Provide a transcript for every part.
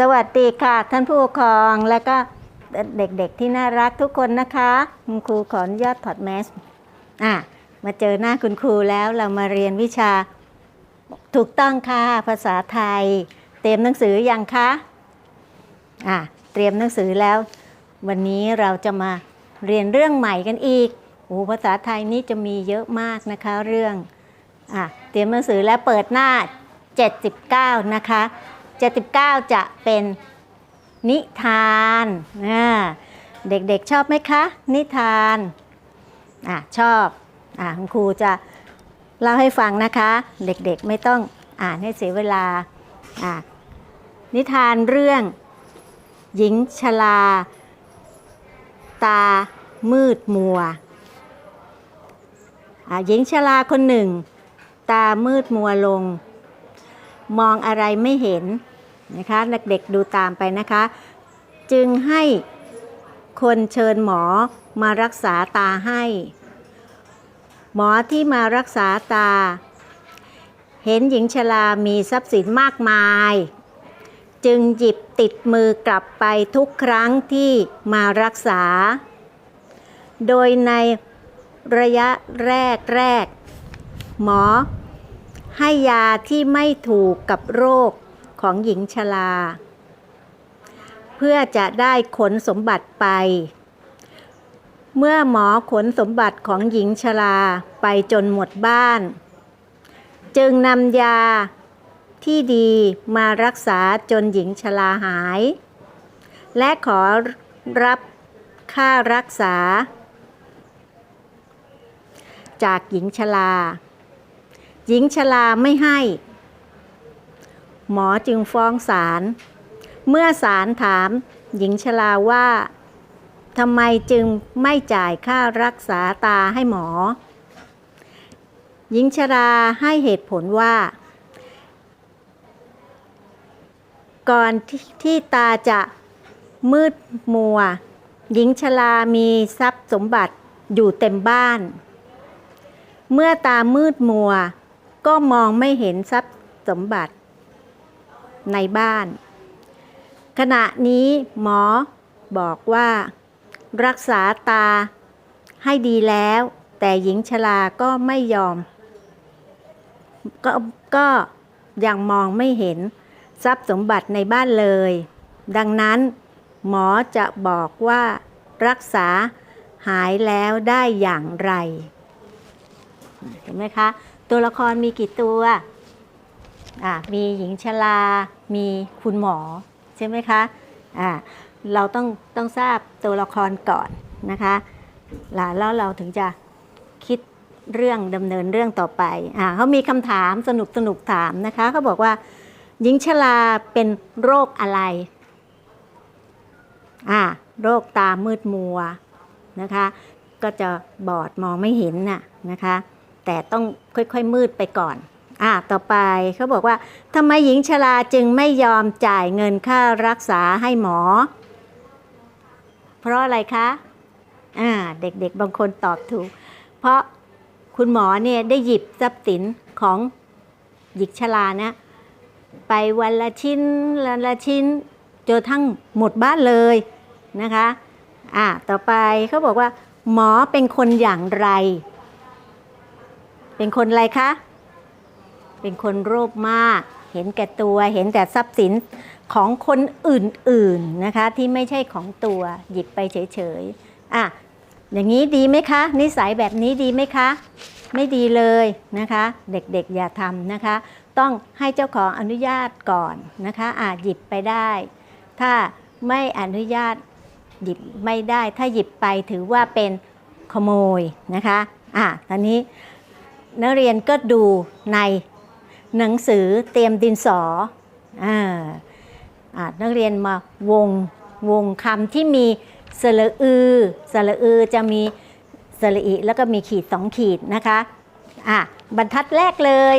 สวัสดีค่ะ ท่านผู้ปกครองและก็เด็กๆที่น่ารักทุกคนนะคะคุณครูขออนุญาตถอดแมสอะมาเจอหน้าคุณครูแล้วเรามาเรียนวิชาถูกต้องค่ะภาษาไทย เตรียมหนังสือยังคะอะเตรียมหนังสือแล้ว วันนี้เราจะมาเรียนเรื่องใหม่กันอีกโอ้ภาษาไทยนี่จะมีเยอะมากนะคะเรื่องอะเตรียมหนังสือแล้วเปิดหน้า 79 นะคะ 79 จะเป็นนิทานเด็กๆชอบไหมคะ นิทานอะชอบอะคุณครูจะเล่าให้ฟังนะคะ เด็กๆไม่ต้องอ่านให้เสียเวลาอะนิทานเรื่อง หญิงชลา ตามืดมัวหญิงชลาคนหนึ่ง ตามืดมัวลง มองอะไรไม่เห็น นะคะเด็กๆดูตามไปนะคะ จึงให้คนเชิญหมอมารักษาตาให้ หมอที่มารักษาตา เห็นหญิงชรามีทรัพย์สินมากมาย จึงหยิบติดมือกลับไปทุกครั้งที่มารักษา โดยในระยะแรกแรก หมอให้ยาที่ไม่ถูกกับโรค ของหญิงชรา เพื่อจะได้ขนสมบัติไป เมื่อหมอขนสมบัติของหญิงชราไปจนหมดบ้าน จึงนำยาที่ดีมารักษาจนหญิงชราหาย และขอรับค่ารักษา จากหญิงชรา หญิงชราไม่ให้ หมอจึงฟ้องศาล เมื่อศาลถามหญิงชราว่าทำไมจึงไม่จ่ายค่ารักษาตาให้หมอ หญิงชราให้เหตุผลว่า ก่อนทที่ตาจะมืดมัว หญิงชรามีทรัพย์สมบัติอยู่เต็มบ้าน เมื่อตามืดมัว ก็มองไม่เห็นทรัพย์สมบัติ ในบ้าน ขณะนี้หมอบอกว่า รักษาตาให้ดีแล้ว แต่หญิงชราก็ไม่ยอม ก็ก็ยังมองไม่เห็นทรัพย์สมบัติในบ้านเลย ดังนั้น หมอจะบอกว่ารักษาหายแล้วได้อย่างไร เห็นไหมคะ ตัวละครมีกี่ตัว มีหญิงชรา มีคุณหมอใช่ไหมคะอ่าเราต้องต้องทราบตัวละครก่อนนะคะแล้วแล้วเราถึงจะคิดเรื่องดำเนินเรื่องต่อไปอเขามีคำถามสนุกสนุกถามนะคะเขาบอกว่า หญิงชราเป็นโรคอะไรอ่าโรคตามืดมัวนะคะ ก็จะบอดมองไม่เห็นน่ะนะคะ แต่ต้องค่อยๆมืดไปก่อน อ่าต่อไปเขาบอกว่าทำไมหญิงชราจึงไม่ยอมจ่ายเงินค่ารักษาให้หมอ เพราะอะไรคะอ่าเด็กๆบางคนตอบถูก เพราะคุณหมอเนี่ยได้หยิบทรัพย์สินของหญิงชรานะ ไปวันละชิ้นละละชิ้นจนทั้งหมดบ้านเลยนะคะอ่าต่อไปเขาบอกว่า หมอเป็นคนอย่างไร เป็นคนอะไรคะ เป็นคนโลภมาก เห็นแก่ตัว เห็นแต่ทรัพย์สินของคนอื่นๆนะคะ ที่ไม่ใช่ของตัวหยิบไปเฉยๆอะอย่างนี้ดีไหมคะ นิสัยแบบนี้ดีไหมคะ ไม่ดีเลยนะคะ เด็กๆอย่าทำนะคะ ต้องให้เจ้าของอนุญาตก่อนนะคะอาจหยิบไปได้ ถ้าไม่อนุญาตหยิบไม่ได้ ถ้าหยิบไปถือว่าเป็นขโมยนะคะอะตอนนี้นักเรียนก็ดูใน หนังสือเตรียมดินสออ่านักเรียนมาวงวงคำที่มีสระอือสระอือจะมีสระอิแล้วก็มีขีดสองขีดนะคะอะบรรทัดแรกเลย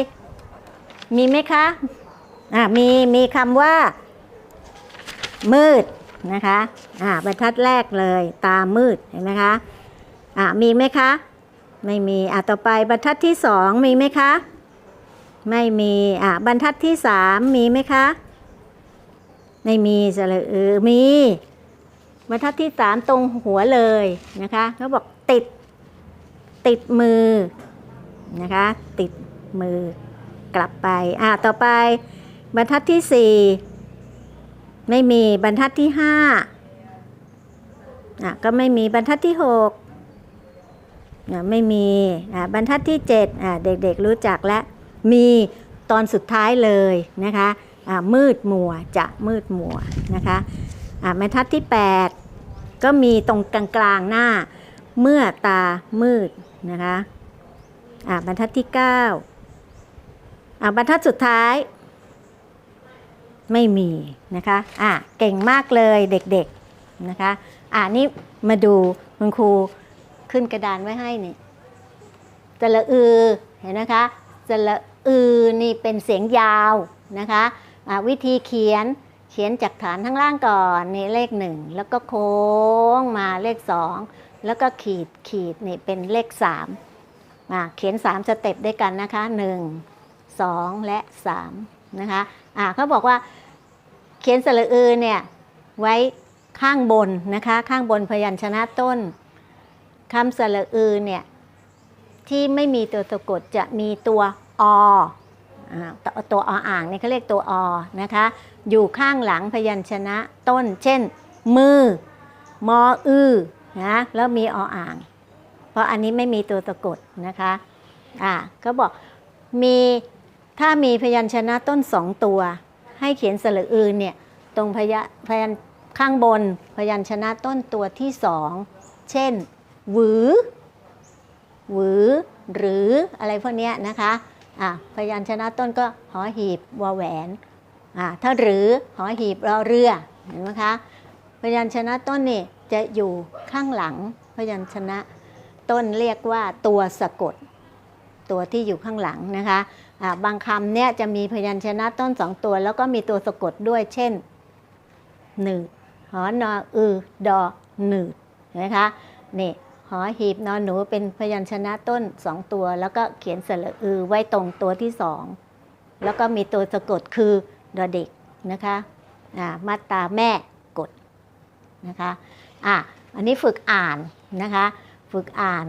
มีไหมคะอะมีมีคำว่า มืดนะคะอะบรรทัดแรกเลยตามืดเห็นไหมคะอะมีไหมคะ ไม่มีอะต่อไปบรรทัดที่สองมีไหมคะ ไม่มี อะ บรรทัดที่สามมีไหมคะ ไม่มีสระอือมี บรรทัดที่สามตรงหัวเลยนะคะเขาบอกติด ติดมือนะคะ ติดมือกลับไป อ่าต่อไป บรรทัดที่สี่ไม่มีบรรทัดที่ห้าอะก็ไม่มีบรรทัดที่หกอะไม่มีอะบรรทัดที่เจ็ดอะเด็กๆรู้จักและ มีตอนสุดท้ายเลยนะคะะมืดมัวจะมืดมัวนะคะอะบรรทัดที่แปดก็มีตรงกลางๆหน้า เมื่อตามืดนะคะบรรทัดที่เก้าบรรทัดสุดท้าย ไม่มีนะคะอะเก่งมากเลยเด็กๆนะคะอะนี่มาดูคุณครูขึ้นกระดานไว้ให้นี่สระอือเห็นนะคะสระ อือนี่เป็นเสียงยาวนะคะะวิธีเขียนเขียนจากฐานข้างล่างก่อนนี่เลขหนึ่งแล้วก็โค้งมาเลขสองแล้วก็ขีดขีดนี่เป็นเลขสามอะเขียนสามสเต็ปด้วยกันนะคะหนึ่งสองและสามนะคะอะเขาบอกว่าเขียนสระอือเนี่ยไว้ข้างบนนะคะข้างบนพยัญชนะต้นคำสระอือเนี่ยที่ไม่มีตัวสะกดจะมีตัว ออ่าตัวตัวออ่างเนี่ยเขาเรียกตัวอนะคะ อยู่ข้างหลังพยัญชนะต้น เช่น มือ มออือนะแล้วมีออ่าง เพราะอันนี้ไม่มีตัวสะกดนะคะอ่าก็บอกมีถ้ามีพยัญชนะต้นสองตัว ให้เขียนสระอือเนี่ยตรงพยะพยัญข้างบนพยัญชนะต้นตัวที่สอง เช่น หวือ หวือ หรืออะไรพวกเนี้ยนะคะ อะพยัญชนะต้นก็หอหีบวแหวนอะถ้าหรือหอหีบรอเรือเห็นไหมคะพยัญชนะต้นนี่จะอยู่ข้างหลังพยัญชนะต้นเรียกว่าตัวสะกด ตัวที่อยู่ข้างหลังนะคะอ่าบางคำเนี่ยจะมีพยัญชนะต้นสองตัว แล้วก็มีตัวสะกดด้วยเช่นหนึ่งหอนออือดอหนึ่งเห็นไหมคะนี่ หอหีบนอนหนูเป็นพยัญชนะต้นสองตัว แล้วก็เขียนสระอือไว้ตรงตัวที่สองแล้วก็มีตัวสะกดคือดอเด็กนะคะอ่ามาตาแม่กดนะคะอะอันนี้ฝึกอ่านนะคะ ฝึกอ่าน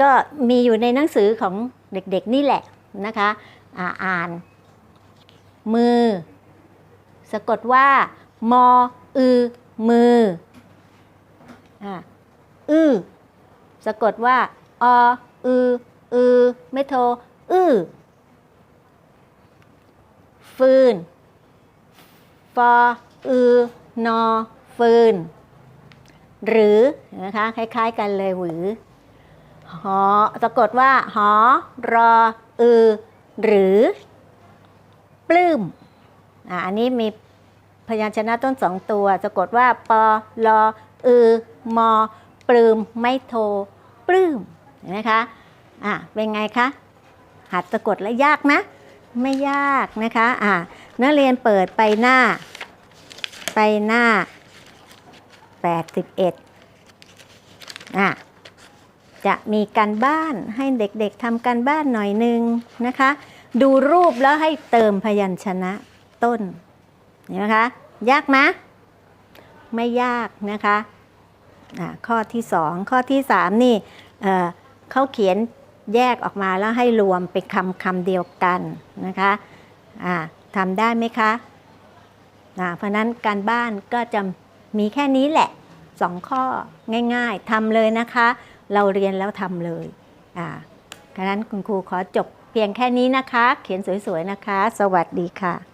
ก็มีอยู่ในหนังสือของเด็กๆนี่แหละนะคะอ่าอ่าน มือ สะกดว่า มออือมืออ่าอือ สะกดว่า ออือ อือ ไม่โท อื้อ ฟืน ฟอ อือ นอ ฟืน หรือ นะคะ คล้าย ๆ กันเลยหรือ หอ สะกดว่า หอ รอ อือ หรือ ปลื้ม อ่า อันนี้มีพยัญชนะต้นสองตัว สะกดว่า ปอลออือ มอ ปลื้มไม่โทปลื้มเห็นไหมคะอ่าเป็นไงคะหัดสะกดแล้วยากนะ ไม่ยากนะคะอ่านักเรียนเปิดไปหน้า ไปหน้า 81อะจะมีการบ้านให้เด็กๆทำการบ้านหน่อยนึงนะคะ ดูรูปแล้วให้เติมพยัญชนะต้นเห็นไหมคะยากไหมไม่ยากนะคะ ข้อที่สองข้อที่สามนี่เขาเขียนแยกออกมาแล้วให้รวมเป็นคำคำเดียวกันนะคะะทำได้ไหมคะะเพราะฉะนั้นการบ้านก็จะมีแค่นี้แหละสองข้อง่ายๆทำเลยนะคะ เราเรียนแล้วทำเลยอ่าดังนั้นคุณครูขอจบเพียงแค่นี้นะคะ เขียนสวยๆนะคะ สวัสดีค่ะ